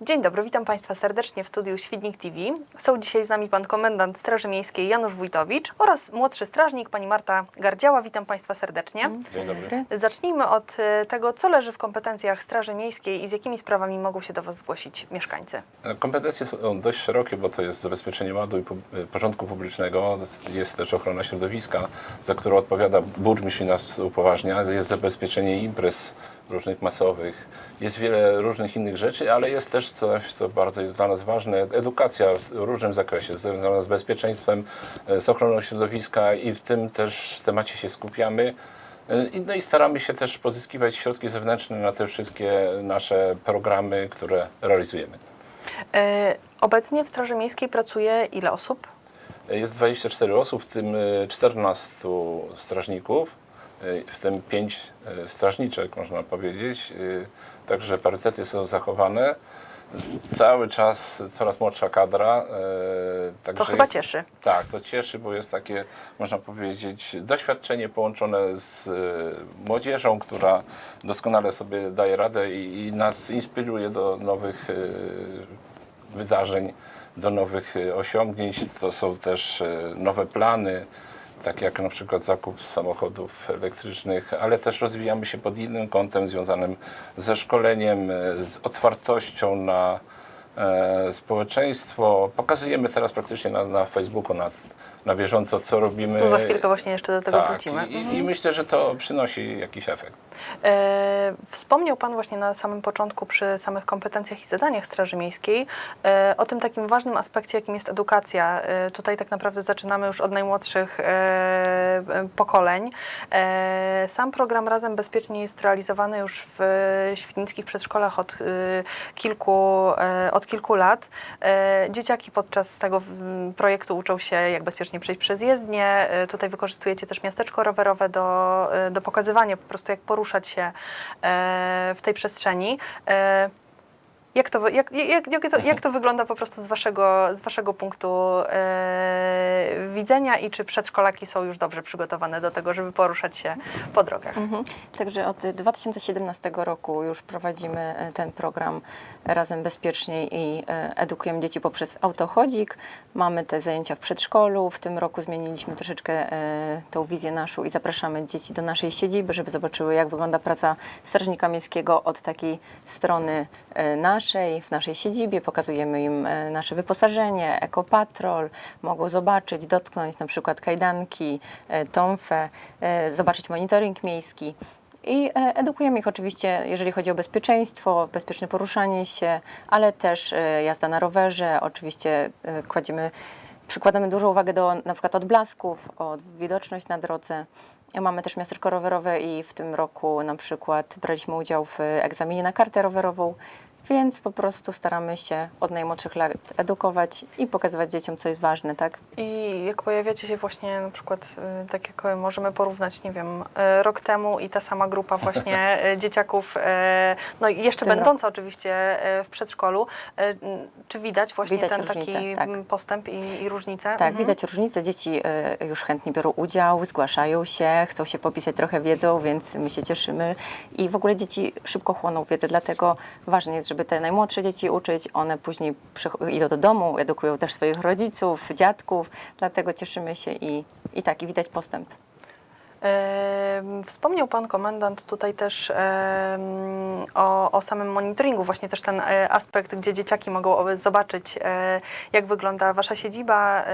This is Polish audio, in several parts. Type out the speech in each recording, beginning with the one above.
Dzień dobry, witam Państwa serdecznie w studiu Świdnik TV. Są dzisiaj z nami Pan Komendant Straży Miejskiej Janusz Wójtowicz oraz młodszy strażnik Pani Marta Gardziała. Witam Państwa serdecznie. Dzień dobry. Zacznijmy od e, tego, co leży w kompetencjach Straży Miejskiej i z jakimi sprawami mogą się do Was zgłosić mieszkańcy. Kompetencje są dość szerokie, bo to jest zabezpieczenie ładu i pu- porządku publicznego, jest też ochrona środowiska, za którą odpowiada burmistrz i nas upoważnia, jest zabezpieczenie imprez różnych masowych, jest wiele różnych innych rzeczy, ale jest też coś, co bardzo jest dla nas ważne, edukacja w różnym zakresie, związana z bezpieczeństwem, e, z ochroną środowiska i w tym też temacie się skupiamy. E, No i staramy się też pozyskiwać środki zewnętrzne na te wszystkie nasze programy, które realizujemy. E, Obecnie w Straży Miejskiej pracuje ile osób? Jest 24 osób, w tym e, 14 strażników, w tym 5 strażniczek, można powiedzieć. E, Także parytety są zachowane. Cały czas coraz młodsza kadra. e, Także To chyba jest- cieszy. Tak, to cieszy, bo jest takie, można powiedzieć, doświadczenie połączone z e, młodzieżą, która doskonale sobie daje radę i, i nas inspiruje do nowych e, wydarzeń, do nowych e, osiągnięć. To są też e, nowe plany, tak jak na przykład zakup samochodów elektrycznych, ale też rozwijamy się pod innym kątem związanym ze szkoleniem, z otwartością na społeczeństwo. Pokazujemy teraz praktycznie na, na Facebooku, na, na bieżąco, co robimy. No za chwilkę właśnie jeszcze do tego tak, wrócimy. I, i myślę, że to przynosi jakiś efekt. E, Wspomniał Pan właśnie na samym początku przy samych kompetencjach i zadaniach Straży Miejskiej e, o tym takim ważnym aspekcie, jakim jest edukacja. E, Tutaj tak naprawdę zaczynamy już od najmłodszych e, e, pokoleń. E, Sam program Razem Bezpiecznie jest realizowany już w e, świdnickich przedszkolach od e, kilku, e, kilku lat. E, Dzieciaki podczas tego projektu uczą się, jak bezpiecznie przejść przez jezdnię. E, Tutaj wykorzystujecie też miasteczko rowerowe do, e, do pokazywania po prostu, jak poruszać się w tej przestrzeni. Jak to, jak, jak, jak, to, jak to wygląda po prostu z waszego, z waszego punktu e, widzenia i czy przedszkolaki są już dobrze przygotowane do tego, żeby poruszać się po drogach? Mhm. Także od 2017 roku już prowadzimy e, ten program Razem Bezpieczniej i e, edukujemy dzieci poprzez autochodzik. Mamy te zajęcia w przedszkolu. W tym roku zmieniliśmy troszeczkę e, tą wizję naszą i zapraszamy dzieci do naszej siedziby, żeby zobaczyły, jak wygląda praca strażnika miejskiego od takiej strony e, naszej, w naszej siedzibie. Pokazujemy im e, nasze wyposażenie, ekopatrol. Mogą zobaczyć, dotknąć na przykład kajdanki, e, tąfę, e, zobaczyć monitoring miejski. I edukujemy ich oczywiście, jeżeli chodzi o bezpieczeństwo, bezpieczne poruszanie się, ale też jazda na rowerze. Oczywiście kładziemy, przykładamy dużą uwagę do na przykład odblasków, o widoczność na drodze. Mamy też miasteczko rowerowe i w tym roku na przykład braliśmy udział w egzaminie na kartę rowerową, więc po prostu staramy się od najmłodszych lat edukować i pokazywać dzieciom, co jest ważne, tak? I jak pojawiacie się właśnie na przykład, y, tak jak możemy porównać, nie wiem, y, rok temu i ta sama grupa właśnie y, dzieciaków, no i jeszcze będąca oczywiście w przedszkolu, czy widać właśnie Widać ten różnicę, taki tak. m, postęp i, i różnicę? Tak, Mhm. widać różnicę. Dzieci już chętnie biorą udział, zgłaszają się, chcą się popisać, trochę wiedzą, więc my się cieszymy. I w ogóle dzieci szybko chłoną wiedzę, dlatego ważne jest, żeby te najmłodsze dzieci uczyć. One później idą do domu, edukują też swoich rodziców, dziadków, dlatego cieszymy się i, i tak, i widać postęp. Wspomniał Pan Komendant tutaj też o, o samym monitoringu, właśnie też ten e, aspekt, gdzie dzieciaki mogą zobaczyć, e, jak wygląda Wasza siedziba.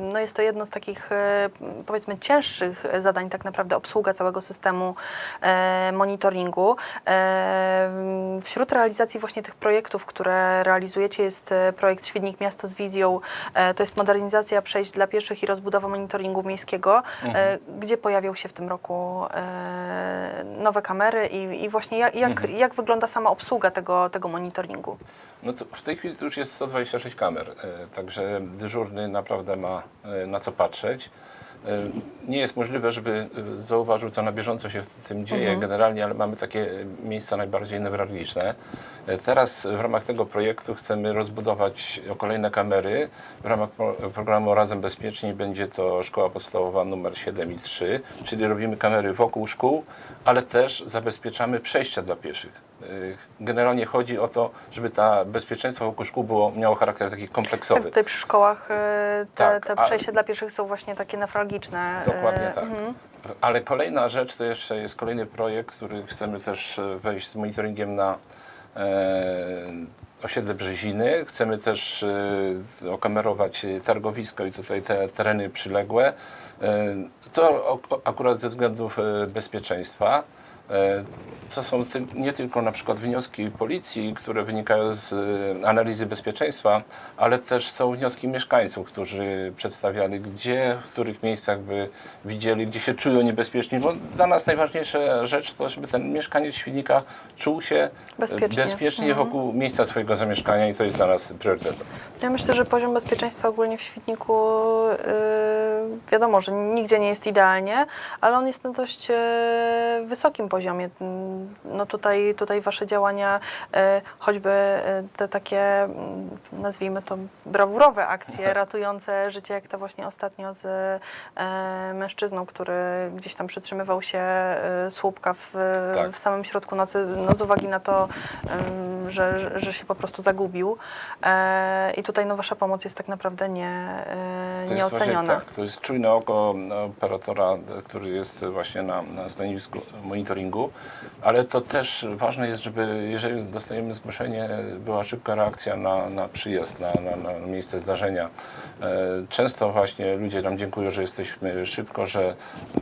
No jest to jedno z takich, e, powiedzmy, cięższych zadań, tak naprawdę obsługa całego systemu monitoringu. Wśród realizacji właśnie tych projektów, które realizujecie jest projekt Świdnik Miasto z wizją. To jest modernizacja przejść dla pieszych i rozbudowa monitoringu miejskiego, e, gdzie pojawią się w tym roku e, nowe kamery i, i właśnie jak, jak, Mhm. jak wygląda sama obsługa tego, tego monitoringu? No w tej chwili to już jest 126 kamer, e, także dyżurny naprawdę ma e, na co patrzeć. E, Nie jest możliwe, żeby e, zauważył, co na bieżąco się w tym dzieje generalnie, ale mamy takie e, miejsca najbardziej newralgiczne. Teraz w ramach tego projektu chcemy rozbudować o kolejne kamery. W ramach pro- programu Razem Bezpieczniej będzie to szkoła podstawowa numer 7 i 3, czyli robimy kamery wokół szkół, ale też zabezpieczamy przejścia dla pieszych. Y, Generalnie chodzi o to, żeby ta bezpieczeństwo wokół szkół było, miało charakter taki Tak, kompleksowy. tutaj przy szkołach e, te, Tak, te a- przejścia dla pieszych są właśnie takie newralgiczne. e, Dokładnie tak. mhm. Ale kolejna rzecz to jeszcze jest kolejny projekt, który chcemy też e, wejść z monitoringiem na e, osiedle Brzeziny. Chcemy też e, okamerować targowisko i tutaj te tereny przyległe. To akurat ze względów bezpieczeństwa. E, To są ty, nie tylko na przykład wnioski policji, które wynikają z e, analizy bezpieczeństwa, ale też są wnioski mieszkańców, którzy przedstawiali, gdzie, w których miejscach by widzieli, gdzie się czują niebezpiecznie. Bo dla nas najważniejsza rzecz to, żeby ten mieszkaniec Świdnika czuł się e, Bezpiecznie. bezpiecznie Mhm. wokół miejsca swojego zamieszkania i to jest dla nas priorytetem. Ja myślę, że poziom bezpieczeństwa ogólnie w Świdniku, yy, wiadomo, że nigdzie nie jest idealnie, ale on jest na dość yy, wysokim poziomie. Mm, No tutaj, tutaj wasze działania, yy, choćby yy, te takie, mm, nazwijmy to, brawurowe akcje ratujące życie, jak ta właśnie ostatnio z yy, mężczyzną, który gdzieś tam przytrzymywał się słupka w, Tak. w samym środku nocy, no z uwagi na to, że, że, się po prostu zagubił. E, I tutaj no, wasza pomoc jest tak naprawdę nie, To jest nieoceniona. tak, to jest czujne oko operatora, który jest właśnie na, na stanowisku monitoringu, ale to też ważne jest, żeby jeżeli dostajemy zgłoszenie, była szybka reakcja na, na przyjazd, na, na, na miejsce zdarzenia. E, Często właśnie ludzie nam dziękują, że jesteśmy szybko, że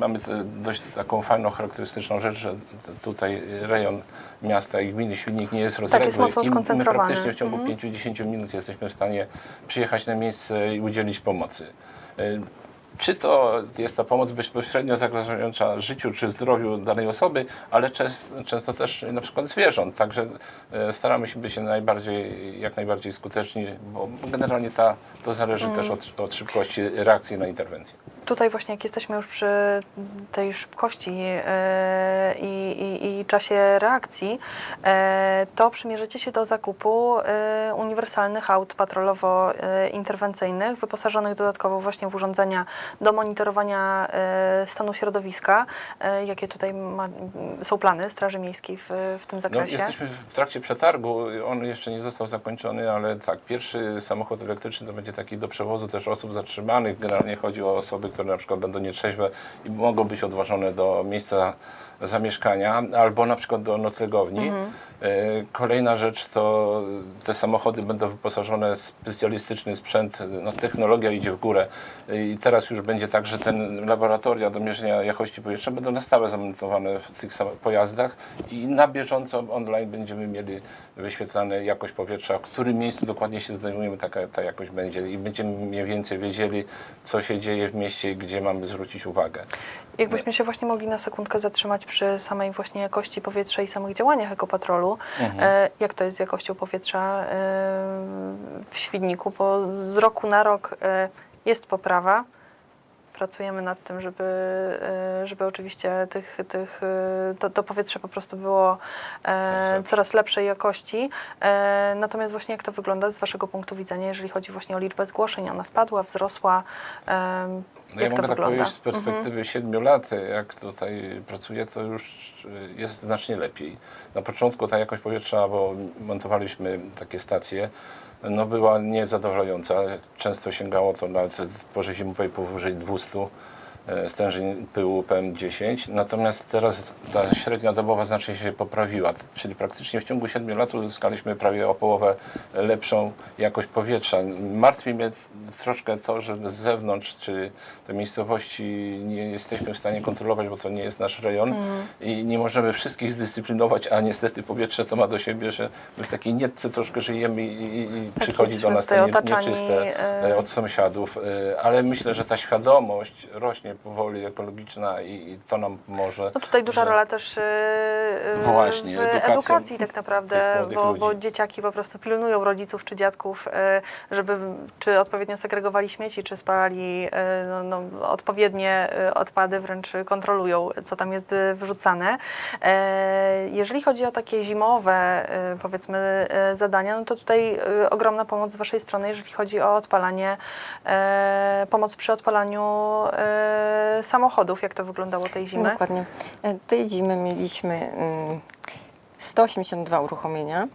mamy dość taką fajną, charakterystyczną rzecz, że tutaj rejon miasta i gminy Świdnik nie jest rozległy. jest mocno i my skoncentrowany. praktycznie w ciągu Mhm. 5-10 minut jesteśmy w stanie przyjechać na miejsce i udzielić pomocy. Y, Czy to jest ta pomoc bezpośrednio zagrażająca życiu czy zdrowiu danej osoby, ale często też na przykład zwierząt. Także e, staramy się być najbardziej, jak najbardziej skuteczni, bo generalnie ta, to zależy też od, od szybkości reakcji na interwencję. Tutaj właśnie jak jesteśmy już przy tej szybkości e, i, i, i czasie reakcji, e, to przymierzycie się do zakupu e, uniwersalnych aut patrolowo-interwencyjnych, wyposażonych dodatkowo właśnie w urządzenia do monitorowania stanu środowiska. Jakie tutaj ma, są plany Straży Miejskiej w, w tym No, zakresie? jesteśmy w trakcie przetargu, on jeszcze nie został zakończony, ale tak, pierwszy samochód elektryczny to będzie taki do przewozu też osób zatrzymanych. Generalnie chodzi o osoby, które na przykład będą nietrzeźwe i mogą być odwożone do miejsca zamieszkania albo na przykład do noclegowni. Mhm. E, Kolejna rzecz to te samochody będą wyposażone w specjalistyczny sprzęt, no, technologia idzie w górę i teraz już będzie tak, że ten laboratoria do mierzenia jakości powietrza będą na stałe zamontowane w tych pojazdach i na bieżąco online będziemy mieli wyświetlane jakość powietrza, w którym miejscu dokładnie się znajdujemy, taka ta jakość będzie i będziemy mniej więcej wiedzieli, co się dzieje w mieście i gdzie mamy zwrócić uwagę. Jakbyśmy się właśnie mogli na sekundkę zatrzymać przy samej właśnie jakości powietrza i samych działaniach ekopatrolu, e, jak to jest z jakością powietrza e, w Świdniku, bo z roku na rok e, jest poprawa. Pracujemy nad tym, żeby, e, żeby oczywiście tych, tych, e, to, to powietrze po prostu było Coraz e, coraz lepszej jakości. E, Natomiast właśnie jak to wygląda z Waszego punktu widzenia, jeżeli chodzi właśnie o liczbę zgłoszeń, ona spadła, wzrosła? E, No ja Jak to mogę tak wygląda? powiedzieć z perspektywy siedmiu lat, jak tutaj pracuję, to już jest znacznie lepiej. Na początku ta jakość powietrza, bo montowaliśmy takie stacje, no była niezadowalająca. Często sięgało to nawet w porze zimowej powyżej 200 e, stężeń pyłu PM10. Natomiast teraz ta średnia dobowa znacznie się poprawiła, czyli praktycznie w ciągu 7 lat uzyskaliśmy prawie o połowę lepszą jakość powietrza. Martwi mnie troszkę to, że z zewnątrz, czy te miejscowości nie jesteśmy w stanie kontrolować, bo to nie jest nasz rejon. I nie możemy wszystkich zdyscyplinować, a niestety powietrze to ma do siebie, że my w takiej nietce troszkę żyjemy i, i, i przychodzi do nas to nie, nieczyste e, e, od sąsiadów, e, ale myślę, że ta świadomość rośnie powoli ekologiczna i, i to nam pomoże. No tutaj duża że- rola też yy, Właśnie, w edukacji tak naprawdę, bo, bo dzieciaki po prostu pilnują rodziców czy dziadków, yy, żeby czy odpowiednio segregowali śmieci, czy spalali yy, no, no, odpowiednie yy, odpady, wręcz kontrolują, co tam jest wrzucane. Yy, Jeżeli chodzi o takie zimowe, powiedzmy, zadania, no to tutaj ogromna pomoc z Waszej strony, jeżeli chodzi o odpalanie, pomoc przy odpalaniu samochodów, jak to wyglądało tej zimy. Dokładnie. E, Tej zimy mieliśmy mm, 182 uruchomienia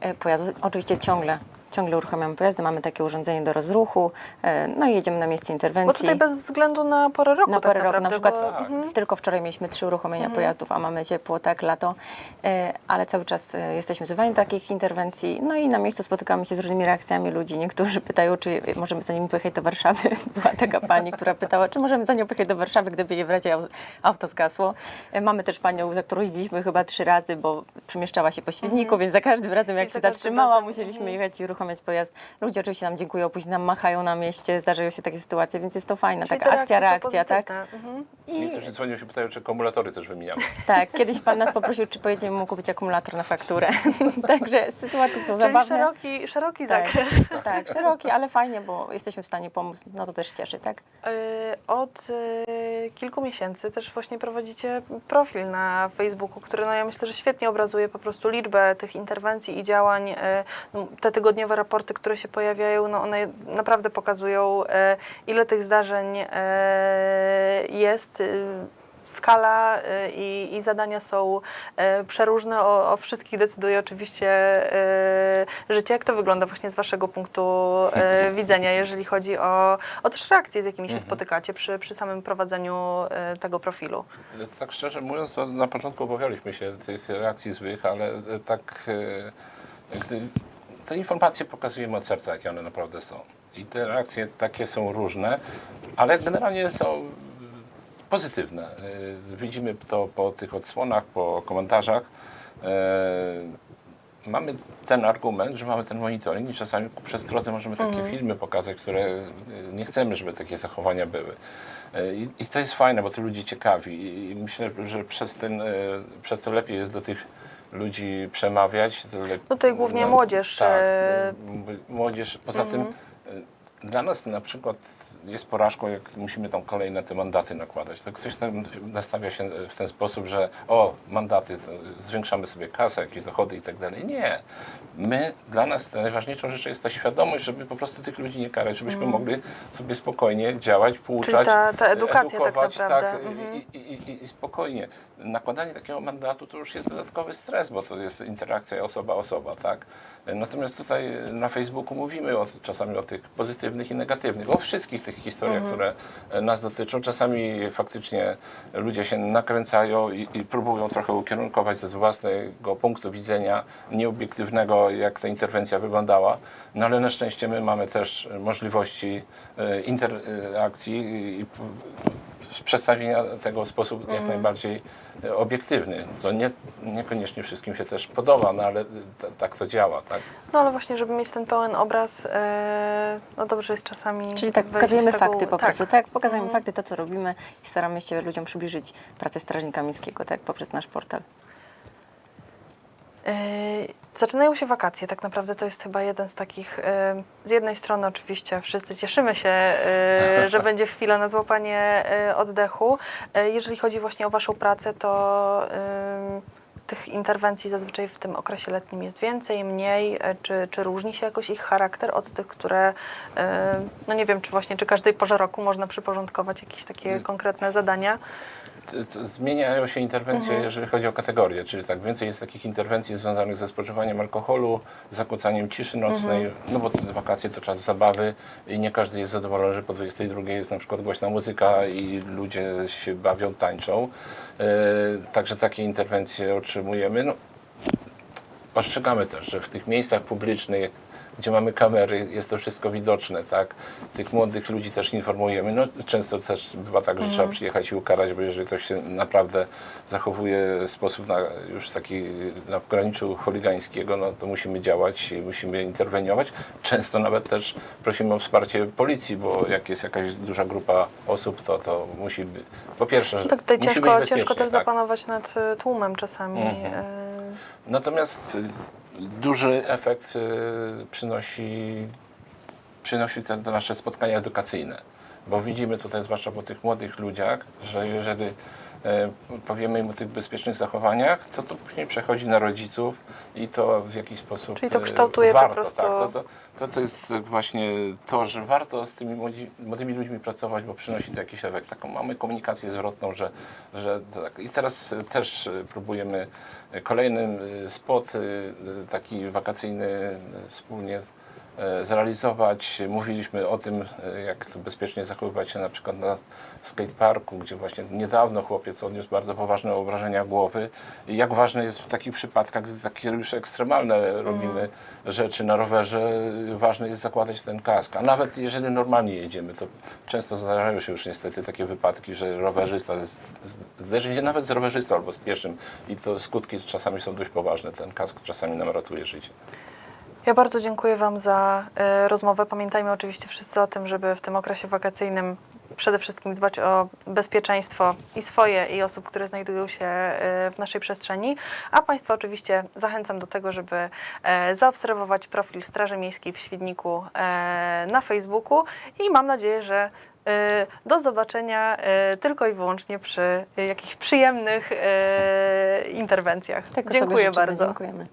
e, pojazdów. Oczywiście ciągle, ciągle uruchamiamy pojazdy, mamy takie urządzenie do rozruchu, e, no i jedziemy na miejsce interwencji. Bo tutaj bez względu na porę roku na tak porę roku. Na przykład bo, mhm. tylko wczoraj mieliśmy trzy uruchomienia pojazdów, a mamy ciepło, tak, lato, e, ale cały czas e, jesteśmy wzywani do takich interwencji. No i na miejscu spotykamy się z różnymi reakcjami ludzi. Niektórzy pytają, czy możemy za nimi pojechać do Warszawy. Była taka pani, która pytała, czy możemy za nią pojechać do Warszawy, gdyby jej w razie au- auto zgasło. Mamy też panią, za którą jeździliśmy chyba trzy razy, bo przemieszczała się po Świdniku, więc za każdym razem jak I się zatrzymała, razem, musieliśmy mhm. jechać i uruchamiać pojazd. Ludzie oczywiście nam dziękują, później nam machają na mieście, zdarzają się takie sytuacje, więc jest to fajna Czyli taka akcja, reakcja, tak? Mhm. I Niektórzy dzwonią się pytają, czy akumulatory też wymieniamy. tak, kiedyś pan nas poprosił, czy pojedziemy mu kupić akumulator na fakturę. Także sytuacje są Czyli zabawne. szeroki, szeroki tak, zakres. tak, szeroki, ale fajnie, bo jesteśmy w stanie pomóc. No to też cieszy, tak? Y, Od y, kilku miesięcy też właśnie prowadzicie profil na Facebooku, który no ja myślę, że świetnie obrazuje po prostu liczbę tych interwencji i działań. No, Te tygodniowe raporty, które się pojawiają, no one naprawdę pokazują, y, ile tych zdarzeń y, jest. Skala y, i, i zadania są y, przeróżne. O, o wszystkich decyduje oczywiście y, życie. Jak to wygląda właśnie z Waszego punktu widzenia, jeżeli chodzi o, o też reakcje, z jakimi się spotykacie przy, przy samym prowadzeniu tego profilu? Tak szczerze mówiąc, to na początku obawialiśmy się tych reakcji złych, ale tak te informacje pokazujemy od serca, jakie one naprawdę są. I te reakcje takie są różne, ale generalnie są pozytywne. E, Widzimy to po tych odsłonach, po komentarzach. E, Mamy ten argument, że mamy ten monitoring i czasami ku przestrodze możemy takie filmy pokazać, które e, nie chcemy, żeby takie zachowania były. I, I to jest fajne, bo to ludzi ciekawi i- myślę, że przez, ten, przez to lepiej jest do tych ludzi przemawiać. No tutaj głównie młodzież, Tak, młodzież. Poza tym e, dla nas na przykład jest porażką, jak musimy tam kolejne te mandaty nakładać. To ktoś tam nastawia się w ten sposób, że o, mandaty, zwiększamy sobie kasę, jakieś dochody i tak dalej. Nie. My, dla nas najważniejszą rzeczą jest ta świadomość, żeby po prostu tych ludzi nie karać, żebyśmy mogli sobie spokojnie działać, pouczać, ta- ta edukacja tak edukować, naprawdę. tak, i, i, i, i spokojnie. Nakładanie takiego mandatu to już jest dodatkowy stres, bo to jest interakcja osoba-osoba, tak? Natomiast tutaj na Facebooku mówimy o, czasami o tych pozytywnych i negatywnych, o wszystkich tych historiach, które nas dotyczą. Czasami faktycznie ludzie się nakręcają i, i próbują trochę ukierunkować ze własnego punktu widzenia nieobiektywnego, jak ta interwencja wyglądała. No ale na szczęście my mamy też możliwości e, interakcji i z przedstawienia tego w sposób jak najbardziej e, obiektywny, co nie, niekoniecznie wszystkim się też podoba, no ale t- tak to działa, tak? No ale właśnie, żeby mieć ten pełen obraz, e, no dobrze jest czasami Czyli tak pokazujemy szczegóły. fakty po tak. prostu, tak? Pokazujemy fakty, to co robimy i staramy się ludziom przybliżyć pracę Strażnika Miejskiego, tak? Poprzez nasz portal. E, Zaczynają się wakacje, tak naprawdę to jest chyba jeden z takich, e, z jednej strony oczywiście wszyscy cieszymy się, e, że będzie chwila na złapanie oddechu. Jeżeli chodzi właśnie o Waszą pracę, to tych interwencji zazwyczaj w tym okresie letnim jest więcej, mniej, czy, czy różni się jakoś ich charakter od tych, które, no nie wiem, czy właśnie, czy każdej porze roku można przyporządkować jakieś takie konkretne zadania. Zmieniają się interwencje, jeżeli chodzi o kategorie, czyli tak więcej jest takich interwencji związanych ze spożywaniem alkoholu, zakłócaniem ciszy nocnej, no bo te wakacje to czas zabawy i nie każdy jest zadowolony, że po 22 jest na przykład głośna muzyka i ludzie się bawią, tańczą. E, Także takie interwencje otrzymujemy. No, ostrzegamy też, że w tych miejscach publicznych, gdzie mamy kamery, jest to wszystko widoczne, tak? Tych młodych ludzi też informujemy. No, często też bywa tak, że trzeba przyjechać i ukarać, bo jeżeli ktoś się naprawdę zachowuje w sposób na, już taki na pograniczu chuligańskiego, no to musimy działać, i musimy interweniować. Często nawet też prosimy o wsparcie policji, bo jak jest jakaś duża grupa osób, to, to musi być, po pierwsze, No tak tutaj musi ciężko, ciężko też tak? zapanować nad e, tłumem czasami. Mhm. e, Natomiast y, duży efekt y, przynosi, przynosi te, nasze spotkania edukacyjne, bo widzimy tutaj, zwłaszcza po tych młodych ludziach, że jeżeli powiemy im o tych bezpiecznych zachowaniach, to to później przechodzi na rodziców i to w jakiś sposób Czyli to e, kształtuje po warto, prostu- Tak, to, to, to, to jest właśnie to, że warto z tymi młodzi, młodymi ludźmi pracować, bo przynosi to jakiś efekt. Taką mamy komunikację zwrotną, że, że tak. I teraz e, też e, próbujemy e, kolejny e, spot e, e, taki wakacyjny e, wspólnie e, zrealizować. Mówiliśmy o tym, e, jak bezpiecznie zachowywać się na przykład na skateparku, gdzie właśnie niedawno chłopiec odniósł bardzo poważne obrażenia głowy. I jak ważne jest w takich przypadkach, gdy takie już ekstremalne robimy rzeczy na rowerze, ważne jest zakładać ten kask. A nawet jeżeli normalnie jedziemy, to często zdarzają się już niestety takie wypadki, że rowerzysta zderzy się nawet z rowerzystą albo z pieszym i to skutki czasami są dość poważne. Ten kask czasami nam ratuje życie. Ja bardzo dziękuję Wam za e, rozmowę. Pamiętajmy oczywiście wszyscy o tym, żeby w tym okresie wakacyjnym przede wszystkim dbać o bezpieczeństwo i swoje, i osób, które znajdują się e, w naszej przestrzeni. A Państwa oczywiście zachęcam do tego, żeby e, zaobserwować profil Straży Miejskiej w Świdniku na Facebooku i mam nadzieję, że do zobaczenia tylko i wyłącznie przy jakichś przyjemnych interwencjach. Tego sobie Dziękuję życzymy. bardzo. Dziękujemy.